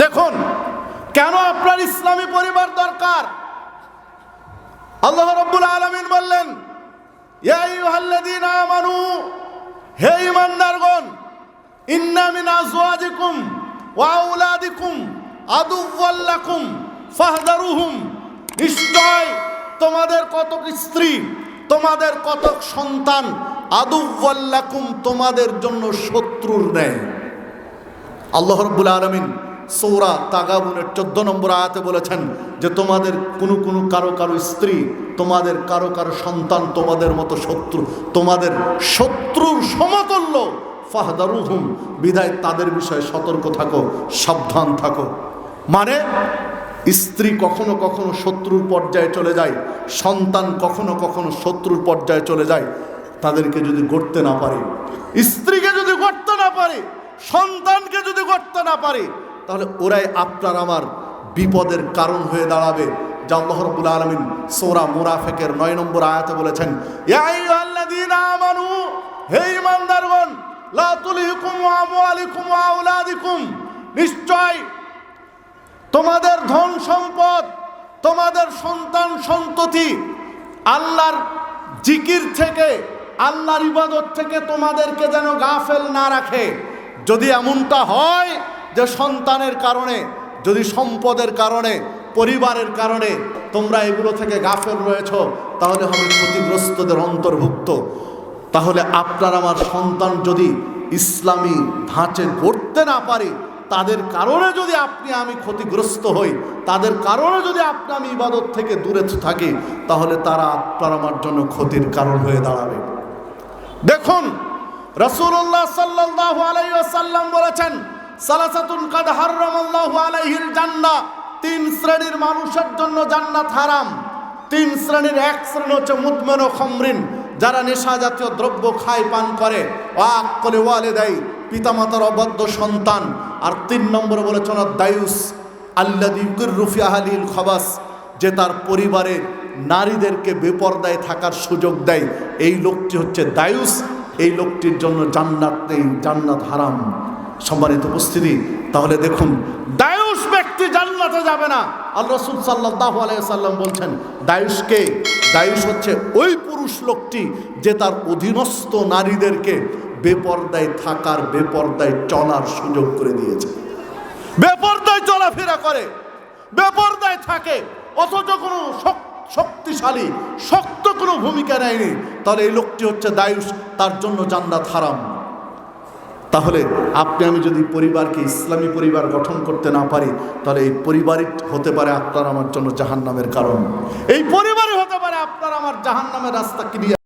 দেখুন, কেন আপনার ইসলামী পরিবার দরকার? আল্লাহ রব্বুল আলমিন বললেন হে ঈমানদারগণ, ইন্না মিন আজওয়াজিকুম ওয়া আওলাদিকুম আদুওয়াল লাকুম, ফাহদারুহুম। নিশ্চয় তোমাদের কতক স্ত্রী, তোমাদের কতক সন্তান আদুওয়াল লাকুম তোমাদের জন্য শত্রুর ন্যায়। আল্লাহ রব্বুল আলমিন সৌরা তাগাবুনের চোদ্দ নম্বর আয়াতে বলেছেন যে তোমাদের কোনো কোনো কারও কারও স্ত্রী, তোমাদের কারও কারও সন্তান তোমাদের মতো শত্রু, তোমাদের শত্রুর সমতুল্য ফাহদারুহুম বিদায় তাদের বিষয়ে সতর্ক থাকো, সাবধান থাকো। মানে স্ত্রী কখনো কখনো শত্রুর পর্যায়ে চলে যায়, সন্তান কখনো কখনো শত্রুর পর্যায়ে চলে যায়, তাদেরকে যদি গড়তে না পারে, স্ত্রীকে যদি গড়তে না পারে, সন্তানকে যদি গড়তে না পারে তাহলে ওরাই আপনার আমার বিপদের কারণ হয়ে দাঁড়াবে। যা আলামিন সূরা মুনাফিকের 9 নম্বর আয়াতে বলেছেন হে ঈমানদারগণ, লা তুলহিকুম আমওয়ালিকুম ওয়া আওলাদিকুম। নিশ্চয় তোমাদের ধন সম্পদ, তোমাদের সন্তান সন্ততি আল্লাহর জিকির থেকে, আল্লাহর ইবাদত থেকে তোমাদেরকে যেন গাফেল না রাখে। যদি এমনটা হয় যে সন্তানের কারণে, যদি সম্পদের কারণে, পরিবারের কারণে তোমরা এগুলো থেকে গাফেল রয়েছ, তাহলে হবে ক্ষতিগ্রস্তদের অন্তর্ভুক্ত। তাহলে আপনার আমার সন্তান যদি ইসলামী ধাঁচে গড়তে না পারে, তাদের কারণে যদি আপনি আমি ক্ষতিগ্রস্ত হই, তাদের কারণে যদি আপনি আমি ইবাদত থেকে দূরে থাকি, তাহলে তারা আপনার আমার জন্য ক্ষতির কারণ হয়ে দাঁড়াবে। দেখুন রসুল্লাহ সাল্লাহ আলাইসাল্লাম বলেছেন সালাসাতুন কাদ হার্রামাল্লাহু আলাইহিল জান্নাহ। তিন শ্রেণির মানুষের জন্য জান্নাত হারাম। তিন শ্রেণির এক শ্রেণি হচ্ছে মুদমেন ও খমরিন, যারা নেশা জাতীয় দ্রব্য খায়, পান করে। ওয়াক করে ওয়ালে দেয় পিতামাতার অবাধ্য সন্তান। আর তিন নম্বরে বলেছেন দায়ুস আল্লাদি রুফি আহালিল খবাস, যে তার পরিবারের নারীদেরকে বেপর্দায় থাকার সুযোগ দেয়। এই লোকটি হচ্ছে দায়ুস, এই লোকটির জন্য জান্নাত নেই, জান্নাত হারাম। সম্মানিত উপস্থিতি, তাহলে দেখুন দায়ুস ব্যক্তি জান্নাতে যাবে না। আল্লাহ রসুল সাল্লাহ আলাইসাল্লাম বলছেন দায়ুসকে দায়ুস হচ্ছে ওই পুরুষ লোকটি যে তার অধীনস্থ নারীদেরকে বেপর্দায় থাকার, বেপর্দায় চলার সুযোগ করে দিয়েছে। বেপর্দায় চলাফেরা করে, বেপর্দায় থাকে, অথচ কোনো শক্তিশালী, শক্ত কোনো ভূমিকা নেয়নি। তাহলে এই লোকটি হচ্ছে দায়ুস তার জন্য জান্নাত হারাম। তাহলে আপনি, আমি যদি পরিবারকে ইসলামী পরিবার গঠন করতে না পারি, তাহলে এই পরিবারই হতে পারে আপনার আমার জন্য জাহান্নামের কারণ। এই পরিবারই হতে পারে আপনার আমার জাহান্নামের রাস্তা ক্লিয়ার